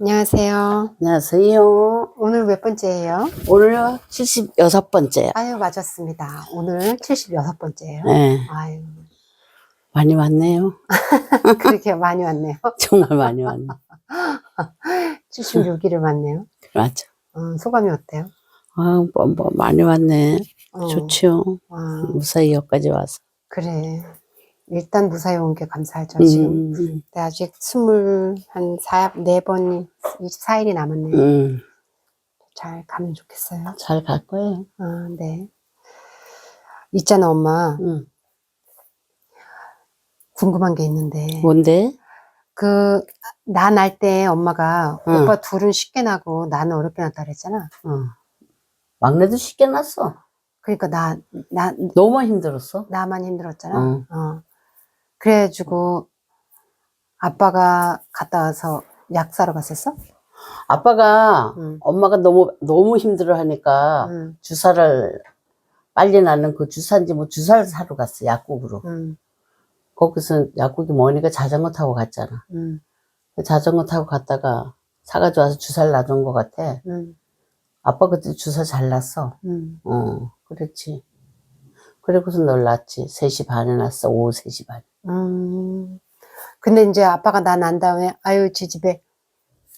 안녕하세요. 안녕하세요. 오늘 몇 번째예요? 오늘 76번째야. 아유, 맞았습니다. 오늘 76번째예요. 네, 아유, 많이 왔네요. 그렇게 많이 왔네요. 정말 많이 왔네. 76일을 왔네요. 맞아. 어, 소감이 어때요? 아, 뭐, 뭐, 많이 왔네. 어, 좋지요. 와, 무사히 여기까지 와서. 그래. 일단 무사히 온 게 감사하죠, 지금. 음, 근데 아직 스물, 한 사, 네 번이, 24일이 남았네요. 음, 잘 가면 좋겠어요. 잘 갈 거예요. 아, 네. 있잖아, 엄마. 음. 궁금한 게 있는데. 뭔데? 그, 나날때 엄마가 응. 오빠 둘은 쉽게 나고 나는 어렵게 났다 그랬잖아. 어. 막내도 쉽게 났어. 그러니까 나, 나, 너무 힘들었어. 나만 힘들었잖아. 응. 어. 그래가지고 아빠가 갔다 와서 약 사러 갔었어? 아빠가 응. 엄마가 너무, 너무 힘들어 하니까 응, 주사를 빨리 낳는 그 주사인지 뭐 주사를 사러 갔어. 약국으로. 응, 거기서 약국이 머니까 자전거 타고 갔잖아. 응, 자전거 타고 갔다가 사가지고 와서 주사를 놔준 것 같아. 응, 아빠 그때 주사 잘 났어. 응. 어, 그렇지. 그리고서 널 낳지. 3시 반에 났어. 오후 3시 반. 음. 근데 이제 아빠가 나 난 다음에, 아유, 지 집에,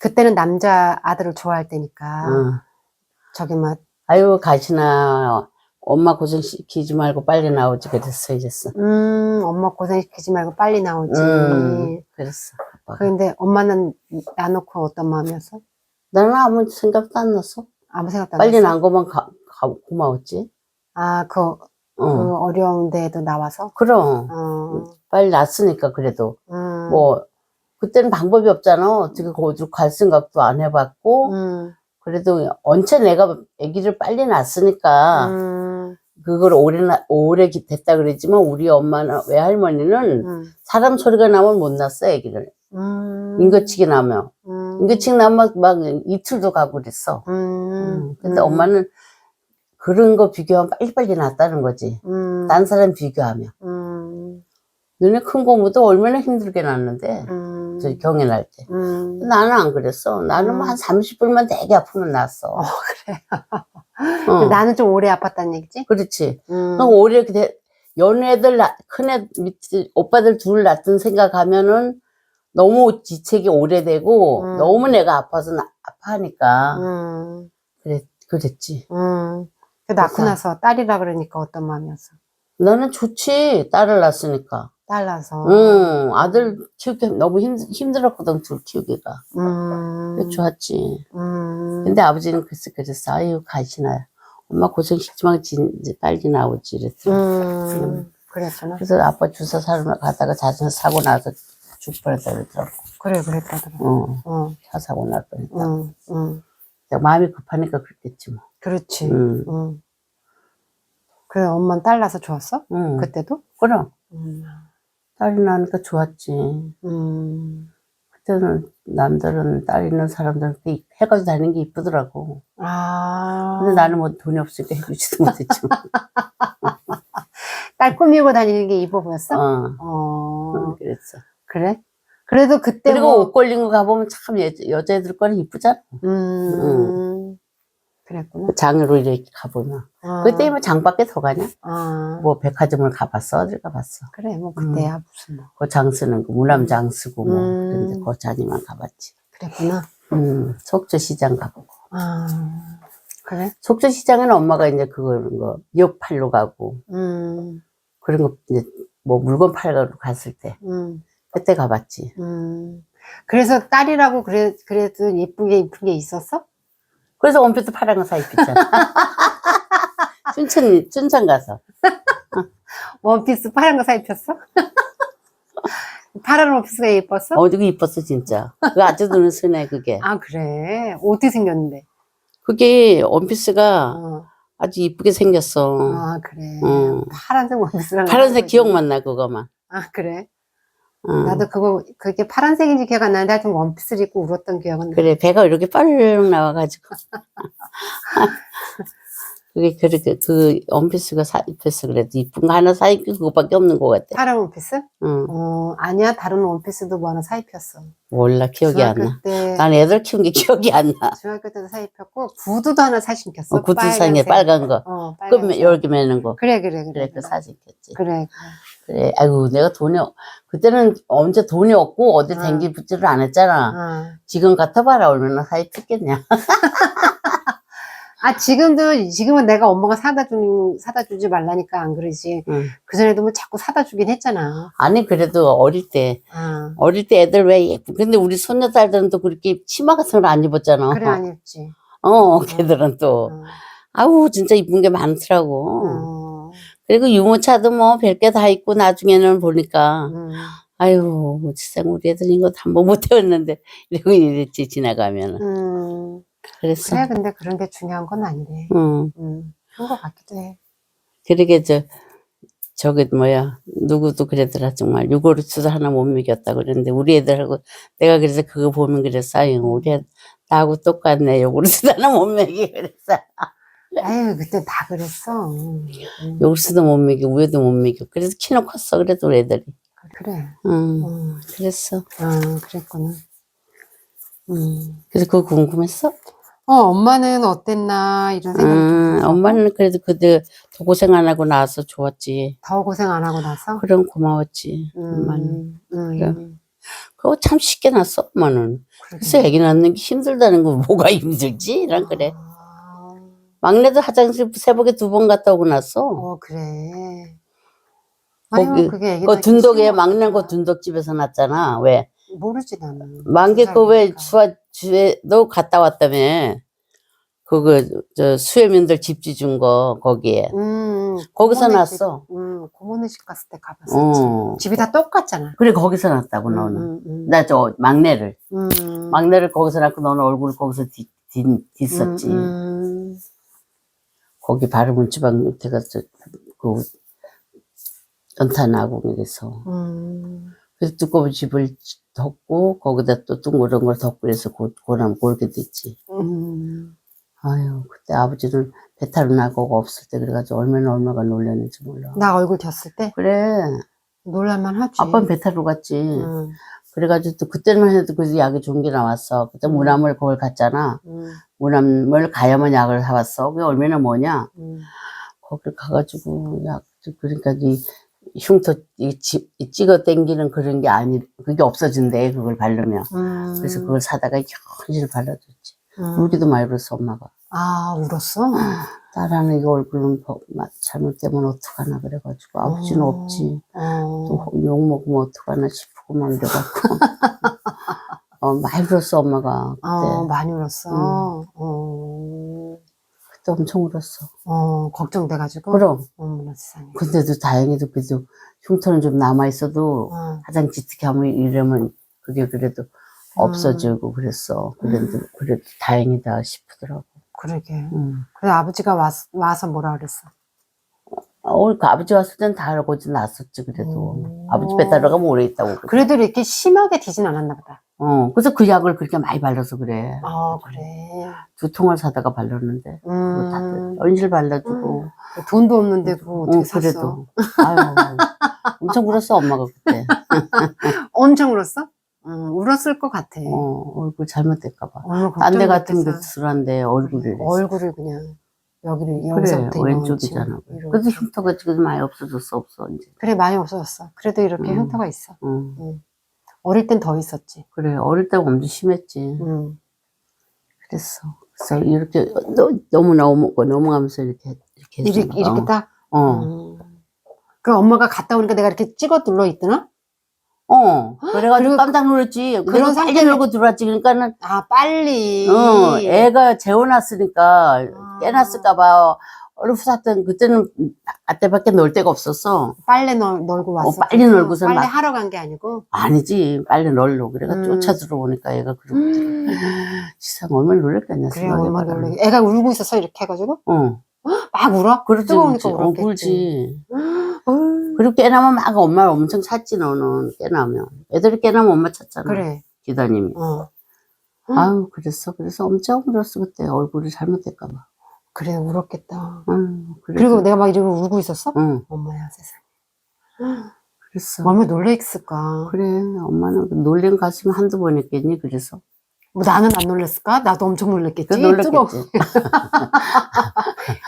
그때는 남자 아들을 좋아할 때니까, 응. 저기 막, 아유, 가시나. 엄마 고생 시키지 말고 빨리 나오지. 그랬어, 이랬어. 음, 엄마 고생시키지 말고 빨리 나오지. 음, 그랬어. 아빠가. 그런데 엄마는 나놓고 어떤 마음이었어? 나는 아무 생각도 안 났어. 아무 생각도 안 빨리 했어? 난 것만 가, 가- 고마웠지. 아, 그, 그 어. 어려운 데에도 나와서? 그럼. 어, 빨리 났으니까 그래도. 음, 뭐, 그때는 방법이 없잖아. 어떻게 어디로 갈 생각도 안 해봤고. 음, 그래도 언제 내가 아기를 빨리 낳았으니까 음, 그걸 오래 나- 오래 기- 됐다 그랬지만 우리 엄마는 외할머니는 음, 사람 소리가 나면 못 낳았어 아기를 음, 인거치기 나면 음, 인거치기 나면 막 이틀도 가고 그랬어 음, 음, 근데 음, 엄마는 그런 거 비교하면 빨리빨리 낳았다는 거지. 음, 딴 사람 비교하면. 음, 눈에 큰 고무도 얼마나 힘들게 낳는데 음, 저 경에 날 때. 음, 나는 안 그랬어. 나는 음. 뭐한 30분만 되게 아프면 낳았어. 어, 그래. 어, 나는 좀 오래 아팠다는 얘기지? 그렇지. 음, 그럼 오히려 그 연애들 큰애 밑에 오빠들 둘 낳던 생각하면은 너무 지책이 오래되고 음. 너무 내가 아파서 나- 아파하니까. 음, 그래 그랬지. 음. 그 낳고 나서 딸이라 그러니까 어떤 마음이었어? 나는 좋지 딸을 낳았으니까 딸라서. 응 아들 키우기 너무 힘, 힘들었거든 둘 키우기가 음, 좋았지 음, 근데 아버지는 그랬어 그랬어 아유 가시나 엄마 고생 시키지만 이제 빨리 나오지 이랬어 음, 그랬구나. 그래서 아빠 주사 사러 가다가 자전거 사고 나서 죽 뻔했다 그러더라고 그래, 그랬다더라. 어, 어, 차 사고 날 뻔했다. 응, 응. 마음이 급하니까 그랬겠지 뭐. 그렇지. 응. 응. 그래, 엄마는 딸 나서 좋았어? 응. 그때도? 그럼 음, 딸이 나니까 좋았지. 음. 그때는 남들은 딸 있는 사람들은 그 해가지고 다니는 게 이쁘더라고. 아. 근데 나는 뭐 돈이 없으니까 해주지도 못했지. 딸 꾸미고 다니는 게 이뻐 보였어? 어, 어. 응, 그랬어. 그래? 그래도 그때 그리고 뭐, 옷 걸린 거 가보면 참 여, 여자애들 거는 이쁘잖아. 음. 그랬구나. 장으로 이렇게 가보면. 아. 그때 뭐 장밖에 더 가냐? 아. 뭐 백화점을 가봤어? 어딜 가봤어? 그래, 뭐 그때야 무슨 뭐. 그장 쓰는 거, 무남장 쓰고 뭐. 음. 그런데 그 자리만 가봤지. 그랬구나. 음, 속초시장 가보고. 아. 그래? 속초시장에는 엄마가 이제 그걸 거 미역 팔러 가고 음. 그런 거 이제 뭐 물건 팔러 갔을 때 음. 그때 가봤지. 음. 그래서 딸이라고 그래, 그래도 예쁜 게 예쁜 게 있었어? 그래서 원피스 파란 거 사 입혔잖아. 춘천 춘천 가서 원피스 파란 거 사 입혔어? 파란 원피스가 예뻤어? 어디가 이뻤어 진짜. 그 아직도 눈 쓰네 그게. 아, 그래. 어떻게 생겼는데? 그게 원피스가 어. 아주 이쁘게 생겼어. 아, 그래. 음. 파란색 원피스랑. 파란색 기억만 나 그거만. 아, 그래. 어. 나도 그거, 그게 파란색인지 기억 안 나는데 하여튼 원피스를 입고 울었던 기억은 나. 그래 배가 이렇게 빨르륵 나와가지고 그게 그렇게 그 원피스가 사입했어 그래도 이쁜 거 하나 사 입고 그거밖에 없는 것 같아. 파란 원피스? 응. 어, 아니야. 다른 원피스도 뭐 하나 사 입혔어. 몰라 기억이 안 중학교 나. 때, 난 애들 키운 게 기억이 안 나. 중학교 때도 사 입혔고, 구두도 하나 사 신겼어. 어, 구두상에 빨간 거. 어, 그 빨간색. 여기 매는 거. 그래, 그래, 그래. 그래 그 사진 켰지. 그래. 그래. 아이고 내가 돈이 없- 그때는 언제 돈이 없고 어디 응. 댕기지를 안 했잖아. 어. 지금 같아봐라 얼마나 사입했겠냐. 아, 지금도, 지금은 내가 엄마가 사다 주는, 사다 주지 말라니까 안 그러지. 응. 그전에도 뭐 자꾸 사다 주긴 했잖아. 아니 그래도 어릴 때 어. 어릴 때 애들 왜 예쁘 근데 우리 손녀딸들은 또 그렇게 치마 같은 걸 안 입었잖아. 그래, 안 입지. 어, 걔들은 또 어. 아우 진짜 이쁜 게 많더라고. 어. 그리고 유모차도 뭐 별게 다 있고 나중에는 보니까 음. 아유 세상 우리 애들 이거 한번 못 태웠는데 이러고 이랬지 지나가면은 음. 그랬어. 그래, 근데 그런 게 중요한 건 아니래. 응. 음. 그런 것 같기도 해. 그러게 저 저기 뭐야 누구도 그러더라 정말 유고르츠도 하나 못 먹였다 그랬는데 우리 애들하고 내가 그래서 그거 보면 그랬어 아유 우리 애 나하고 똑같네 요구르츠도 하나 못 먹이 그랬어 아유, 그때 다 그랬어. 음. 요구르츠도 못 먹이고 우유도 못 먹이고 그래서 키는 컸어 그래도 우리 애들이 그래. 응 음. 그랬어 아, 그랬구나. 음. 그래서 그거 궁금했어 어, 엄마는 어땠나, 이런 음, 들었어. 엄마는 그래도 그때 더 고생 안 하고 나와서 좋았지 더 고생 안 하고 나서? 그럼 고마웠지 엄마는 음, 음, 그래. 그거 참 쉽게 났어 엄마는 그러게. 그래서 애기 낳는 게 힘들다는 거 뭐가 힘들지? 난 그래. 아, 막내도 화장실 새벽에 두 번 갔다 오고 났어. 어, 그래. 아유, 거기, 그게 애기 그 낳기 둔덕에 쉬운 막내 거구나. 거 둔덕집에서 났잖아. 왜? 모르지, 나는. 만개 두 거왜 살이니까. 수아, 주에도 갔다 왔다며. 그거, 저, 수혜민들 집지 준 거, 거기에. 음, 거기서 고모네 났어. 집, 음, 고모네 집 갔을 때 가봤었지. 어. 집이 다 똑같잖아. 그래, 거기서 났다고, 너는. 음, 음, 나 저, 막내를. 음. 막내를 거기서 낳고 너는 얼굴 거기서 뒤, 뒤, 뒤었지. 음, 음. 거기 바르문 지방 밑에가 저, 그, 연탄 아궁에서. 음. 그래서 두꺼운 집을 덮고 거기다 또 둥그런 걸 덮고 해서 고, 고남 골게 됐지. 음. 아유 그때 아버지는 배 타러 나가고 없을 때 그래가지고 얼마나 얼마가 놀랐는지 몰라. 나 얼굴 켰을 때 그래 놀랄만 하지. 아빠는 배 타러 갔지. 음, 그래가지고 또 그때는 해도 그 약이 좋은 게 나왔어. 그때 음. 무남을 거길 갔잖아. 음, 무남을 가야만 약을 사왔어. 그게 얼마나 뭐냐. 음. 거길 가가지고 약 그러니까 이 흉터 이, 지- 이 찍어 당기는 그런 게 아니 그게 없어진대 그걸 바르면. 음. 그래서 그걸 사다가 현실 발라줬지. 음. 울기도 많이 울었어, 엄마가. 아, 울었어? 딸하는 이거 얼굴은 잘못되면 어떡하나 그래가지고. 아버지는 어. 없지. 어. 또욕 먹으면 어떡하나 싶고 막 이래갖고. 어, 많이 울었어, 엄마가. 그때. 어, 많이 울었어. 음. 어. 그때 엄청 울었어. 어, 걱정돼가지고. 그럼. 어머나 세상에. 근데도 다행히도 그래도 흉터는 좀 남아있어도 어. 화장지 어떻게 하면 이러면 그게 그래도 없어지고 그랬어. 그래도, 그래도 다행이다 싶더라고. 그러게. 응. 그래, 아버지가 와, 와서 뭐라 그랬어? 어, 그 아버지 왔을 땐 다 알고지 났었지, 그래도. 오. 아버지 배 따러 가면 오래 있다고. 그래. 그래도 이렇게 심하게 디진 않았나 보다. 어, 그래서 그 약을 그렇게 많이 발라서 그래. 아, 그래. 두 통을 사다가 발랐는데. 다 음. 연실 발라주고. 돈도 없는데 그거 어떻게 어, 샀어? 그래도. 아유, 엄청 울었어, 엄마가 그때. 엄청 울었어? 응, 울었을 것 같아. 어, 얼굴 잘못될까봐. 얼굴 딴데 같은 걱정됐겠어. 게 술한데 얼굴을. 얼굴을 그냥 여기를 그래, 여기서부터 왼쪽이잖아. 그래도 흉터가 지금 많이 없어졌어, 없어, 이제. 그래 많이 없어졌어. 그래도 이렇게 음. 흉터가 있어. 응. 어릴 땐 더 있었지. 그래, 어릴 때 엄청 심했지. 응. 그랬어. 그래서 이렇게 너, 너무 넘어, 넘어가면서 이렇게, 이렇게 이렇게. 이렇게 딱. 어. 음. 그 엄마가 갔다 오니까 내가 이렇게 찍어 눌러 있더나? 어. 그래가지고 그리고 깜짝 놀랐지. 그런 그래서 빨리 상태는- 놀고 들어왔지. 그러니까는, 아 빨리. 어, 애가 재워놨으니까, 아. 깨놨을까봐, 후삭던, 그때는 아때 밖에 놀 데가 없었어. 빨래 널, 널고 왔어. 빨리 널고선 빨래 막- 하러 간 게 아니고. 아니지. 빨리 널로. 그래가 음. 쫓아 들어오니까 애가 그러고. 세상 얼마나 놀랬겠냐, 그래. 얼마나 놀래. 애가 울고 있었어 이렇게 해가지고 어. 막 울어. 그렇지, 뜨거우니까 그렇지. 어, 울었겠지. 울지. 어휴. 그리고 깨나면 막 엄마를 엄청 찾지, 너는. 깨나면. 애들이 깨나면 엄마 찾잖아. 그래. 기다님이. 어. 음. 아유, 그랬어. 그래서 엄청 울었어, 그때. 얼굴이 잘못될까봐. 그래, 울었겠다. 응, 그래. 그리고 내가 막 이러고 울고 있었어? 응, 엄마야, 세상에. 그랬어. 얼마나 놀랬을까. 그래, 엄마는 놀란 가슴이 한두 번 했겠니, 그래서. 뭐 나는 안 놀랬을까? 나도 엄청 놀랬겠지. 그 뜨거워. 놀랐겠지.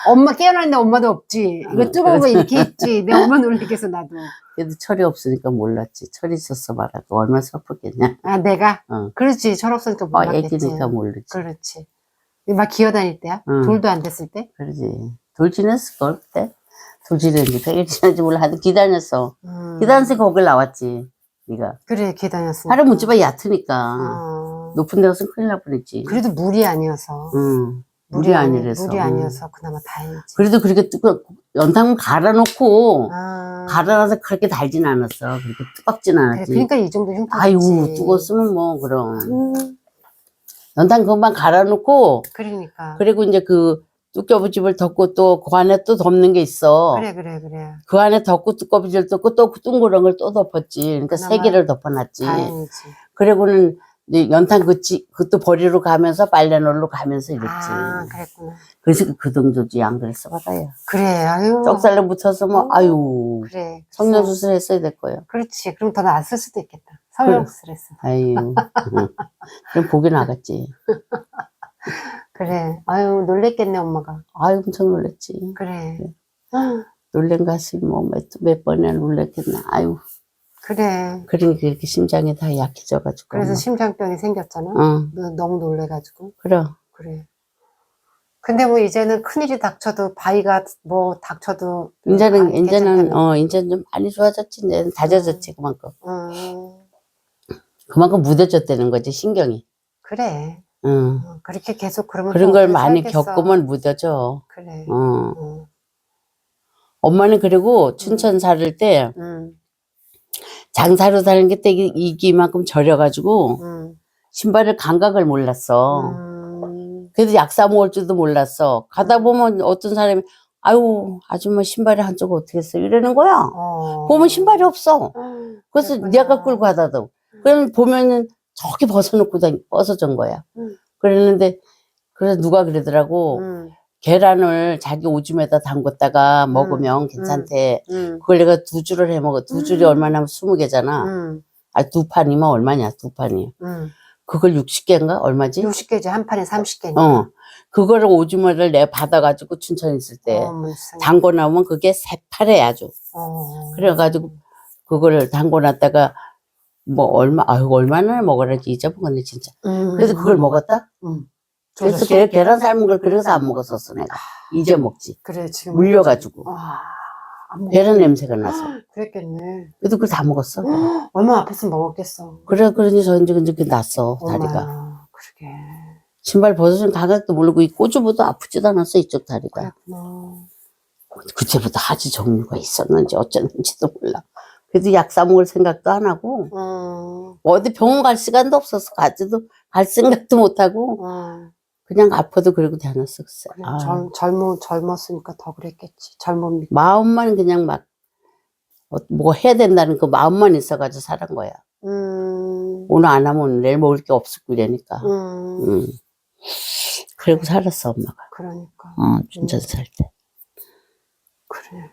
엄마 깨어났는데 엄마도 없지. 이거 응, 그래. 이렇게 있지. 내 엄마 놀랬겠어, 나도. 그래도 철이 없으니까 몰랐지. 철이 있었어 말아도 얼마나 슬펐겠냐. 아, 내가? 응. 그렇지. 철없으니까 어, 몰랐겠지. 애기니까 모르지. 그렇지. 막 기어다닐 때야? 응. 돌도 안 됐을 때? 그러지. 돌 지냈을걸, 그때? 돌 지냈는지, 백일 지났는지 몰라. 하여튼 기다렸어. 음. 기다렸으니까 거길 나왔지. 네가 그래, 기다렸으니까. 하루 묻지마 얕으니까. 어. 높은 데 가서 큰일 날 뻔했지. 그래도 물이 아니어서. 응. 물이 아니- 아니라서. 물이 응. 아니어서 그나마 다행이지. 그래도 그렇게 뜨거, 연탕 갈아놓고, 아. 갈아놔서 그렇게 달진 않았어. 그렇게 뜨겁진 그래, 않았지. 그러니까 이 정도 흉터지. 아유, 뜨거웠으면 뭐, 그럼. 음, 연탕 금방 갈아놓고, 그러니까. 그리고 이제 그 뚜꺼부집을 덮고 또 그 안에 또 덮는 게 있어. 그래, 그래, 그래. 그 안에 덮고 뚜꺼부집을 덮고 또 둥그런 걸 또 덮었지. 그러니까 세 개를 덮어놨지. 다행이지. 그리고는 이제 연탄 그치, 그것도 버리러 가면서 빨래놀러 가면서 이랬지. 아, 그랬구나. 그래서 그 정도지. 안 그랬어, 받아요. 그래, 아유. 쩍살로 붙어서 뭐, 아유. 그래. 성년 수술 했어야 될 거예요. 그렇지. 그럼 더 나았을 수도 있겠다. 성형수술 했어. 아유. 응. 그럼 보기 나갔지. 그래. 아유, 놀랬겠네, 엄마가. 아유, 엄청 놀랬지. 그래. 놀란 가슴이 뭐 몇, 몇 번이나 놀랬겠나. 아유. 그래. 그러니까 이렇게 심장이 다 약해져가지고. 그래서 막. 심장병이 생겼잖아. 응, 너- 너무 놀래가지고. 그래. 그래. 근데 뭐 이제는 큰일이 닥쳐도 바위가 뭐 닥쳐도 이제는, 안 이제는, 괜찮다는. 어, 이제는 좀 많이 좋아졌지. 이제는 다져졌지, 그만큼. 음, 그만큼 무뎌졌다는 거지, 신경이. 그래. 응. 어, 그렇게 계속 그러면 그런 또걸 많이 살겠어. 겪으면 무뎌져. 그래. 어. 어, 엄마는 그리고 춘천 살을 때 음, 장사로 사는 게 되게 이기만큼 저려가지고 음, 신발을 감각을 몰랐어. 음, 그래도 약 사 먹을 줄도 몰랐어. 가다 보면 어떤 사람이 아유 아줌마 신발이 한쪽 어떻게 했어 이러는 거야. 어. 보면 신발이 없어. 음, 그래서 그랬구나. 내가 끌고 가다도. 그럼 보면은 저기 벗어놓고 다니, 벗어진 거야. 음. 그랬는데 그래서 누가 그러더라고. 음, 계란을 자기 오줌에다 담궜다가 먹으면 괜찮대. 음, 그걸 내가 두 줄을 해 먹어. 두 줄이 음. 얼마나 하면 스무 개잖아. 음, 아, 두 판이면 얼마냐, 두 판이. 음. 그걸 60개인가? 얼마지? 60개지 한 판에 30개니까. 어. 그거를 오줌을 내가 받아가지고 춘천에 있을 때 어, 담궈 나오면 그게 새파래 아주. 어. 그래가지고 그거를 담궈 놨다가 뭐 얼마, 아유, 얼마나 먹어라지 잊어먹었네, 진짜. 음, 그래서 그걸 먹었다? 음. 그래서 계, 계란 삶은 걸 그래서 안 먹었었어, 내가. 이제 먹지. 그래 지금 물려가지고. 아, 안 먹. 계란 냄새가 나서. 그랬겠네. 그래도 그걸 다 먹었어. 얼마나 아팠으면 먹었겠어. 그래, 그러니 저 이제 이제 났어, 다리가. 엄마야, 그러게. 신발 벗어진 가격도 모르고 이 꼬주보다 아프지도 않았어, 이쪽 다리가. 그랬구나. 그때부터 하지 종류가 있었는지 어쩌는지도 몰라. 그래도 약 사 먹을 생각도 안 하고, 음, 어디 병원 갈 시간도 없어서 가지도, 갈 생각도 못 하고, 음. 그냥 아파도 그러고 다녔어. 그래, 아, 젊, 젊어, 젊었으니까 더 그랬겠지. 젊은 미. 마음만 그냥 막, 어, 뭐 해야 된다는 그 마음만 있어가지고 살은 거야. 음, 오늘 안 하면 내일 먹을 게 없었고 이러니까. 음, 음. 그리고 살았어, 엄마가. 그러니까. 어, 춘천 살 때. 그래.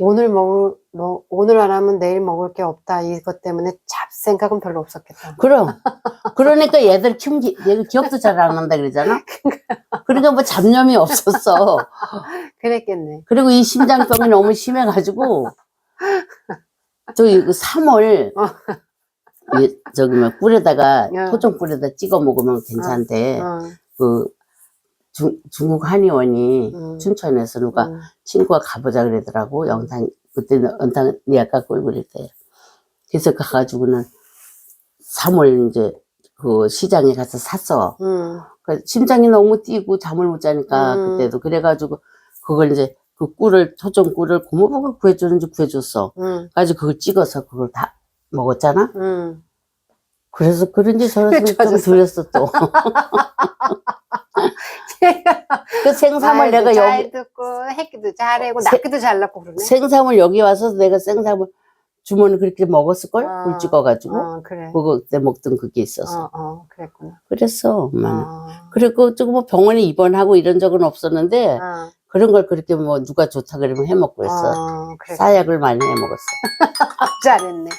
오늘 먹을, 뭐, 오늘 안 하면 내일 먹을 게 없다. 이것 때문에 잡생각은 별로 없었겠다. 그럼. 그러니까 얘들 기, 얘들 기억도 잘안 난다 그러잖아? 그러니까 뭐 잡념이 없었어. 그랬겠네. 그리고 이 심장병이 너무 심해가지고, 또 이거 3월, 이 저기 뭐 꿀에다가, 야. 토종 꿀에다 찍어 먹으면 괜찮대. 어, 그, 중, 중국 한의원이 음. 춘천에서 누가 음, 친구가 가보자 그러더라고. 영상, 그때는 연탕 약간 끌고 그랬대. 그래서 가가지고는 3월 이제 그 시장에 가서 샀어. 음, 그 심장이 너무 뛰고 잠을 못 자니까 음. 그때도 그래가지고 그걸 이제 그 꿀을 토종 꿀을 고모부가 구해주는지 구해줬어. 음, 가지고 그걸 찍어서 그걸 다 먹었잖아. 음. 그래서 그런지 저런지 좀. 들였어 또. 그 생삼을 내가 잘 여기 듣고, 했기도 잘하고, 세- 낳기도 잘 낳고 그러네. 생삼을 여기 와서 내가 생삼을 주머니 그렇게 먹었을 걸? 아, 굴 찍어 가지고. 어, 그래. 그거 때 먹던 그게 있어서. 어, 어, 그랬구나. 그랬어, 엄마는. 어, 그리고 조금 뭐 병원에 입원하고 이런 적은 없었는데, 어, 그런 걸 그렇게 뭐 누가 좋다 그러면 해 먹고 했어. 어, 그래. 사약을 많이 해 먹었어. 잘했네.